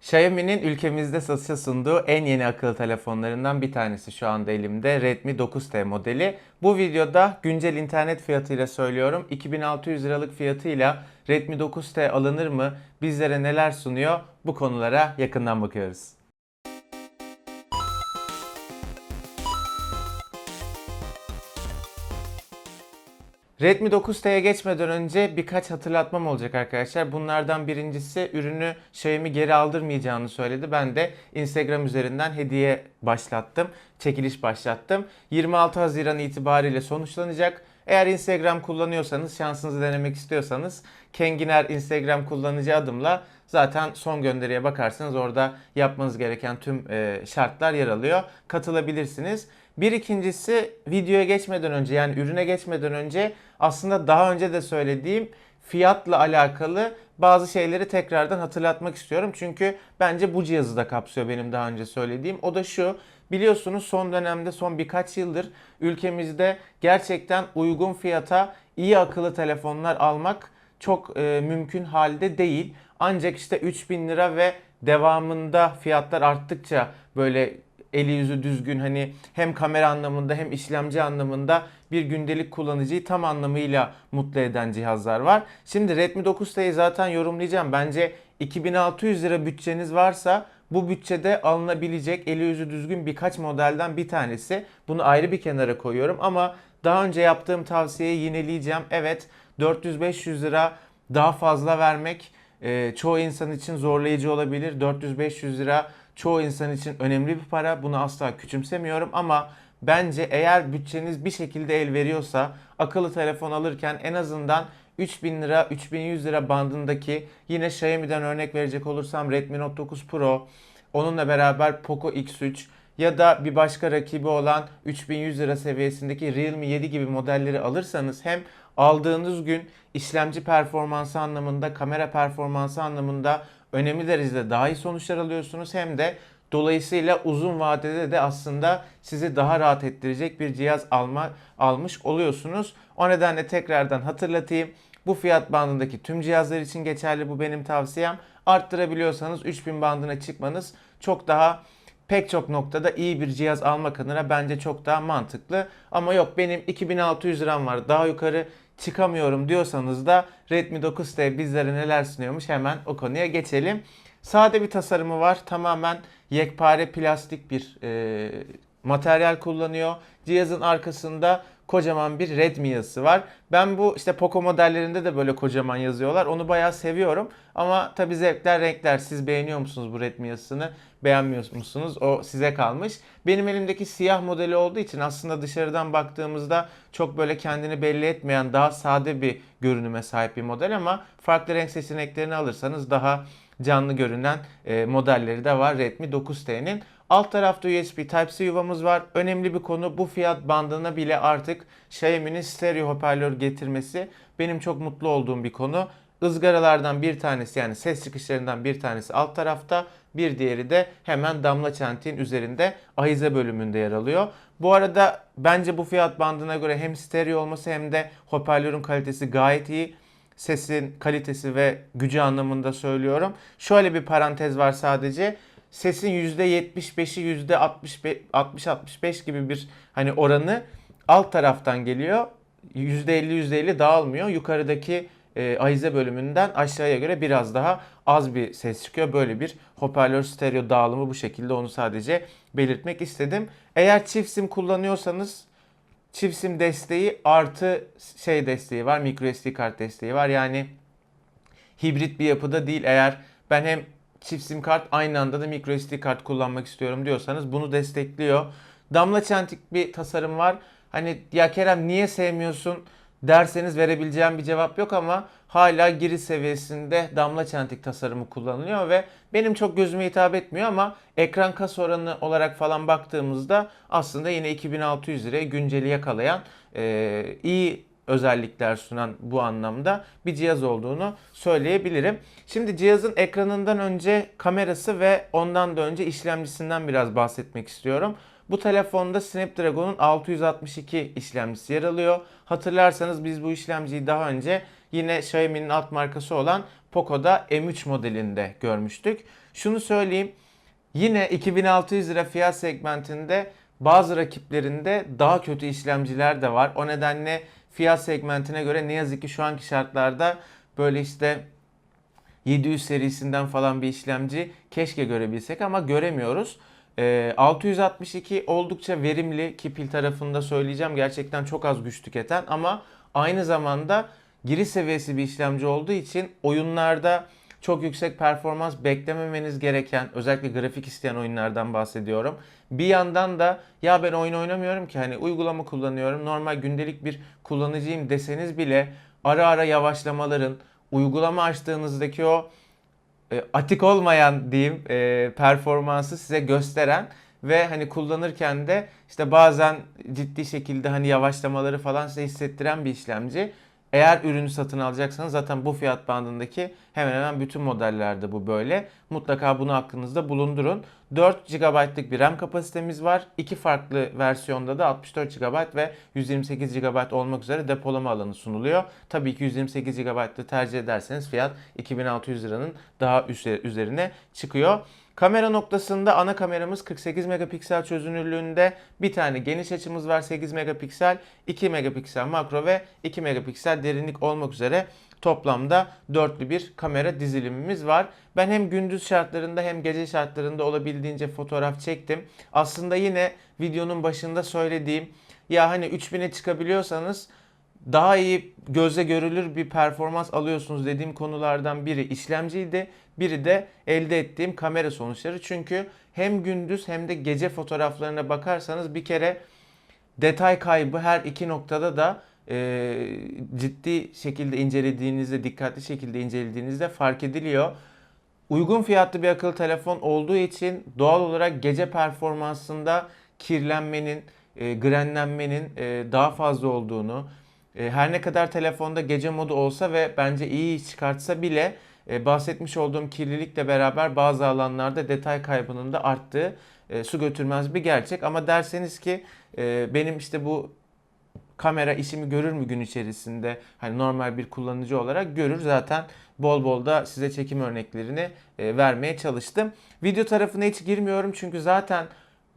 Xiaomi'nin ülkemizde satışa sunduğu en yeni akıllı telefonlarından bir tanesi şu anda elimde Redmi 9T modeli. Bu videoda güncel internet fiyatıyla söylüyorum 2600 liralık fiyatıyla Redmi 9T alınır mı? Bizlere neler sunuyor? Bu konulara yakından bakıyoruz. Redmi 9T'ye geçmeden önce birkaç hatırlatmam olacak arkadaşlar. Bunlardan birincisi ürünü Xiaomi geri aldırmayacağını söyledi. Ben de Instagram üzerinden hediye başlattım. Çekiliş başlattım. 26 Haziran itibariyle sonuçlanacak. Eğer Instagram kullanıyorsanız, şansınızı denemek istiyorsanız Kenginer Instagram kullanıcı adımla zaten son gönderiye bakarsanız orada yapmanız gereken tüm e, şartlar yer alıyor. Katılabilirsiniz. Bir ikincisi videoya geçmeden önce yani ürüne geçmeden önce aslında daha önce de söylediğim fiyatla alakalı bazı şeyleri tekrardan hatırlatmak istiyorum. Çünkü bence bu cihazı da kapsıyor benim daha önce söylediğim. O da şu biliyorsunuz son dönemde son birkaç yıldır ülkemizde gerçekten uygun fiyata iyi akıllı telefonlar almak çok e, mümkün halde değil. Ancak işte 3000 lira ve devamında fiyatlar arttıkça böyle eli yüzü düzgün hani hem kamera anlamında hem işlemci anlamında bir gündelik kullanıcıyı tam anlamıyla mutlu eden cihazlar var. Şimdi Redmi 9T'yi zaten yorumlayacağım. Bence 2600 lira bütçeniz varsa bu bütçede alınabilecek eli yüzü düzgün birkaç modelden bir tanesi. Bunu ayrı bir kenara koyuyorum ama daha önce yaptığım tavsiyeyi yineleyeceğim. Evet 400-500 lira daha fazla vermek e, çoğu insan için zorlayıcı olabilir. 400-500 lira çoğu insan için önemli bir para. Bunu asla küçümsemiyorum ama bence eğer bütçeniz bir şekilde el veriyorsa akıllı telefon alırken en azından 3000 lira 3100 lira bandındaki yine Xiaomi'den örnek verecek olursam Redmi Note 9 Pro onunla beraber Poco X3 ya da bir başka rakibi olan 3100 lira seviyesindeki Realme 7 gibi modelleri alırsanız hem aldığınız gün işlemci performansı anlamında, kamera performansı anlamında önemli derecede daha iyi sonuçlar alıyorsunuz hem de dolayısıyla uzun vadede de aslında sizi daha rahat ettirecek bir cihaz alma almış oluyorsunuz. O nedenle tekrardan hatırlatayım. Bu fiyat bandındaki tüm cihazlar için geçerli bu benim tavsiyem. Arttırabiliyorsanız 3000 bandına çıkmanız çok daha pek çok noktada iyi bir cihaz almak adına bence çok daha mantıklı. Ama yok benim 2600 liram var daha yukarı çıkamıyorum diyorsanız da Redmi 9T bizlere neler sunuyormuş hemen o konuya geçelim. Sade bir tasarımı var. Tamamen yekpare plastik bir e, materyal kullanıyor. Cihazın arkasında kocaman bir Redmi yazısı var. Ben bu işte Poco modellerinde de böyle kocaman yazıyorlar. Onu bayağı seviyorum. Ama tabi zevkler renkler. Siz beğeniyor musunuz bu Redmi yazısını? Beğenmiyor musunuz? O size kalmış. Benim elimdeki siyah modeli olduğu için aslında dışarıdan baktığımızda çok böyle kendini belli etmeyen daha sade bir görünüme sahip bir model ama farklı renk seçeneklerini alırsanız daha canlı görünen e, modelleri de var Redmi 9T'nin. Alt tarafta USB Type-C yuvamız var. Önemli bir konu bu fiyat bandına bile artık Xiaomi'nin stereo hoparlör getirmesi benim çok mutlu olduğum bir konu. Izgaralardan bir tanesi yani ses çıkışlarından bir tanesi alt tarafta bir diğeri de hemen damla çentiğin üzerinde ahize bölümünde yer alıyor. Bu arada bence bu fiyat bandına göre hem stereo olması hem de hoparlörün kalitesi gayet iyi sesin kalitesi ve gücü anlamında söylüyorum. Şöyle bir parantez var sadece. Sesin %75'i %60-65 gibi bir hani oranı alt taraftan geliyor. %50 %50 dağılmıyor. Yukarıdaki e, ahize bölümünden aşağıya göre biraz daha az bir ses çıkıyor. Böyle bir hoparlör stereo dağılımı bu şekilde onu sadece belirtmek istedim. Eğer çift sim kullanıyorsanız çift sim desteği artı şey desteği var. Micro SD kart desteği var. Yani hibrit bir yapıda değil. Eğer ben hem çift sim kart aynı anda da micro SD kart kullanmak istiyorum diyorsanız bunu destekliyor. Damla çentik bir tasarım var. Hani ya Kerem niye sevmiyorsun derseniz verebileceğim bir cevap yok ama hala giriş seviyesinde damla çentik tasarımı kullanılıyor ve benim çok gözüme hitap etmiyor ama ekran kas oranı olarak falan baktığımızda aslında yine 2600 liraya günceli yakalayan e, iyi özellikler sunan bu anlamda bir cihaz olduğunu söyleyebilirim. Şimdi cihazın ekranından önce kamerası ve ondan da önce işlemcisinden biraz bahsetmek istiyorum. Bu telefonda Snapdragon'un 662 işlemcisi yer alıyor. Hatırlarsanız biz bu işlemciyi daha önce yine Xiaomi'nin alt markası olan Poco'da M3 modelinde görmüştük. Şunu söyleyeyim. Yine 2600 lira fiyat segmentinde bazı rakiplerinde daha kötü işlemciler de var. O nedenle fiyat segmentine göre ne yazık ki şu anki şartlarda böyle işte 700 serisinden falan bir işlemci keşke görebilsek ama göremiyoruz. Ee, 662 oldukça verimli ki pil tarafında söyleyeceğim gerçekten çok az güç tüketen ama aynı zamanda giriş seviyesi bir işlemci olduğu için oyunlarda çok yüksek performans beklememeniz gereken özellikle grafik isteyen oyunlardan bahsediyorum. Bir yandan da ya ben oyun oynamıyorum ki hani uygulama kullanıyorum normal gündelik bir kullanıcıyım deseniz bile ara ara yavaşlamaların uygulama açtığınızdaki o e, atik olmayan diyeyim e, performansı size gösteren ve hani kullanırken de işte bazen ciddi şekilde hani yavaşlamaları falan size hissettiren bir işlemci. Eğer ürünü satın alacaksanız zaten bu fiyat bandındaki hemen hemen bütün modellerde bu böyle. Mutlaka bunu aklınızda bulundurun. 4 GB'lık bir RAM kapasitemiz var. İki farklı versiyonda da 64 GB ve 128 GB olmak üzere depolama alanı sunuluyor. Tabii ki 128 GB'lı tercih ederseniz fiyat 2600 liranın daha üzerine çıkıyor. Kamera noktasında ana kameramız 48 megapiksel çözünürlüğünde bir tane geniş açımız var 8 megapiksel, 2 megapiksel makro ve 2 megapiksel derinlik olmak üzere toplamda dörtlü bir kamera dizilimimiz var. Ben hem gündüz şartlarında hem gece şartlarında olabildiğince fotoğraf çektim. Aslında yine videonun başında söylediğim ya hani 3000'e çıkabiliyorsanız daha iyi gözle görülür bir performans alıyorsunuz dediğim konulardan biri işlemciydi. Biri de elde ettiğim kamera sonuçları. Çünkü hem gündüz hem de gece fotoğraflarına bakarsanız bir kere detay kaybı her iki noktada da e, ciddi şekilde incelediğinizde, dikkatli şekilde incelediğinizde fark ediliyor. Uygun fiyatlı bir akıllı telefon olduğu için doğal olarak gece performansında kirlenmenin, e, grenlenmenin e, daha fazla olduğunu, her ne kadar telefonda gece modu olsa ve bence iyi çıkartsa bile e, bahsetmiş olduğum kirlilikle beraber bazı alanlarda detay kaybının da arttığı e, su götürmez bir gerçek. Ama derseniz ki e, benim işte bu kamera işimi görür mü gün içerisinde? Hani normal bir kullanıcı olarak görür. Zaten bol bol da size çekim örneklerini e, vermeye çalıştım. Video tarafına hiç girmiyorum çünkü zaten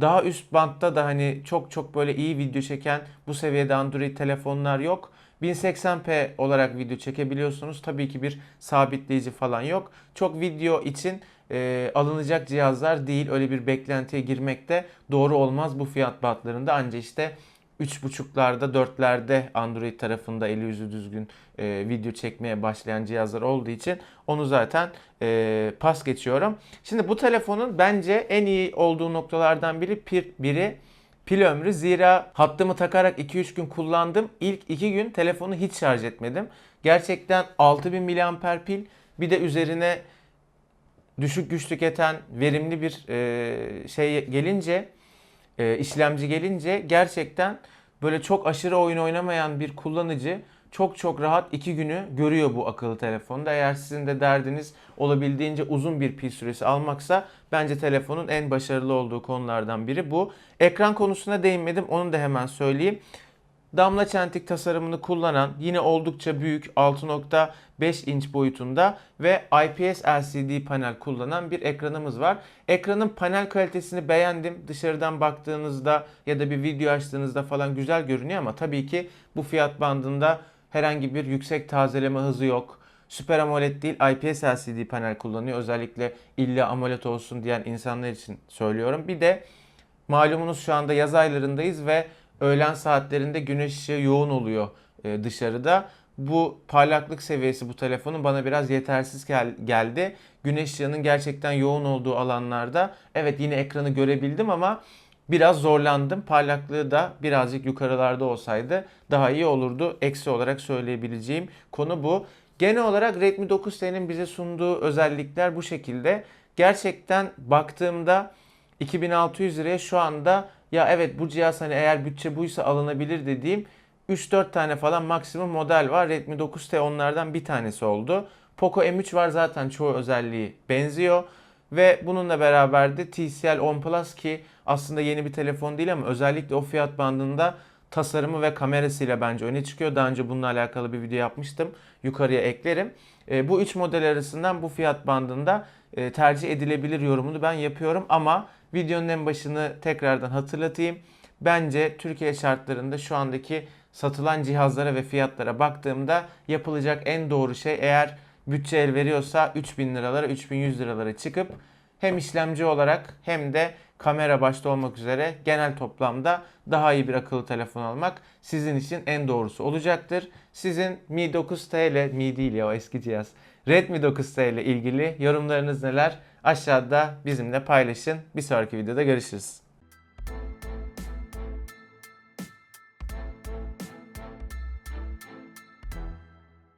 daha üst bantta da hani çok çok böyle iyi video çeken bu seviyede Android telefonlar yok. 1080p olarak video çekebiliyorsunuz. Tabii ki bir sabitleyici falan yok. Çok video için e, alınacak cihazlar değil. Öyle bir beklentiye girmek de doğru olmaz bu fiyat bantlarında. Ancak işte 3.5'larda 4'lerde Android tarafında eli yüzü düzgün e, video çekmeye başlayan cihazlar olduğu için onu zaten e, pas geçiyorum. Şimdi bu telefonun bence en iyi olduğu noktalardan biri pir, biri pil ömrü. Zira hattımı takarak 2-3 gün kullandım. İlk 2 gün telefonu hiç şarj etmedim. Gerçekten 6000 mAh pil bir de üzerine düşük güç tüketen verimli bir e, şey gelince e, işlemci gelince gerçekten böyle çok aşırı oyun oynamayan bir kullanıcı çok çok rahat 2 günü görüyor bu akıllı telefonda. Eğer sizin de derdiniz olabildiğince uzun bir pil süresi almaksa bence telefonun en başarılı olduğu konulardan biri bu. Ekran konusuna değinmedim onu da hemen söyleyeyim damla çentik tasarımını kullanan yine oldukça büyük 6.5 inç boyutunda ve IPS LCD panel kullanan bir ekranımız var. Ekranın panel kalitesini beğendim. Dışarıdan baktığınızda ya da bir video açtığınızda falan güzel görünüyor ama tabii ki bu fiyat bandında herhangi bir yüksek tazeleme hızı yok. Super AMOLED değil IPS LCD panel kullanıyor. Özellikle illa AMOLED olsun diyen insanlar için söylüyorum. Bir de malumunuz şu anda yaz aylarındayız ve öğlen saatlerinde güneş ışığı yoğun oluyor e, dışarıda. Bu parlaklık seviyesi bu telefonun bana biraz yetersiz gel- geldi. Güneş ışığının gerçekten yoğun olduğu alanlarda evet yine ekranı görebildim ama biraz zorlandım. Parlaklığı da birazcık yukarılarda olsaydı daha iyi olurdu. Eksi olarak söyleyebileceğim konu bu. Genel olarak Redmi 9T'nin bize sunduğu özellikler bu şekilde. Gerçekten baktığımda 2600 liraya şu anda ya evet bu cihaz hani eğer bütçe buysa alınabilir dediğim 3-4 tane falan maksimum model var. Redmi 9T onlardan bir tanesi oldu. Poco M3 var zaten çoğu özelliği benziyor. Ve bununla beraber de TCL 10 Plus ki aslında yeni bir telefon değil ama özellikle o fiyat bandında tasarımı ve kamerasıyla bence öne çıkıyor. Daha önce bununla alakalı bir video yapmıştım. Yukarıya eklerim. E, bu üç model arasından bu fiyat bandında e, tercih edilebilir yorumunu ben yapıyorum ama videonun en başını tekrardan hatırlatayım. Bence Türkiye şartlarında şu andaki satılan cihazlara ve fiyatlara baktığımda yapılacak en doğru şey eğer bütçe el veriyorsa 3000 liralara 3100 liralara çıkıp hem işlemci olarak hem de kamera başta olmak üzere genel toplamda daha iyi bir akıllı telefon almak sizin için en doğrusu olacaktır. Sizin Mi 9T Mi değil ya o eski cihaz. Redmi 9T ile ilgili yorumlarınız neler? Aşağıda bizimle paylaşın. Bir sonraki videoda görüşürüz.